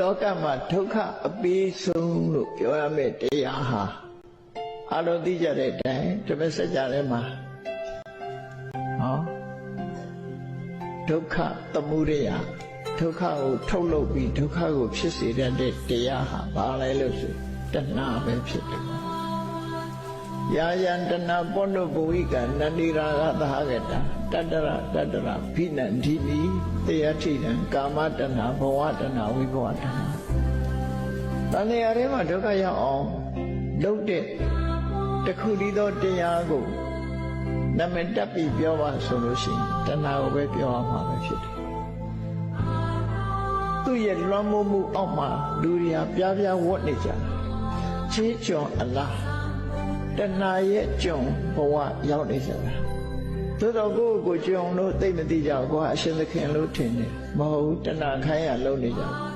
လောကမှာဒုက္ခအပေးဆုံးလို့ပြောရမယ့်တရားဟာအလုံးသိကြတဲ့အတိုင်းဓမ္မစကြာထဲမှာဟောဒုက္ခသမုဒယဒုက္ခကိုထုတ်လုပ်ပြီးဒုက္ခကိုဖြစ်စေတတ်တဲ့တရားဟာဘာလဲလို့ဆိုတဏှာပဲဖြစ်တယ် ယာယံတဏပောနုဘဝိကနန္ဒီရာဂသဟကတတတ္တရတတ္တရဖိနန္ဒီနိတေယထိတံကာမတဏဘဝတဏဝိဘဝတဏတန်လျာထဲမှာဒုက္ခရောက်အောင်လုပ်တဲ့တခုတည်းသောတရားကိုနမတက်ပြီးပြောပါဆိုလို့ရှိရင်တဏှာကိုပဲပြောရမှာပဲဖြစ်တယ်သူ့ရဲ့လွှမ်းမိုးမှုအောက်မှာလူတွေဟာပြားပြားဝတ်နေကြတယ်ချေးကြော်အလား တဏှာရဲ့ကြုံဘဝရောက်နေကြတာသို့တော့ကိုယ့်ကိုယ်ကိုကြုံလို့သိမသိကြဘူးကိုကအရှင်သခင်လို့ထင်တယ်မဟုတ်ဘူးတဏှာခိုင်းရလုံးနေကြတယ်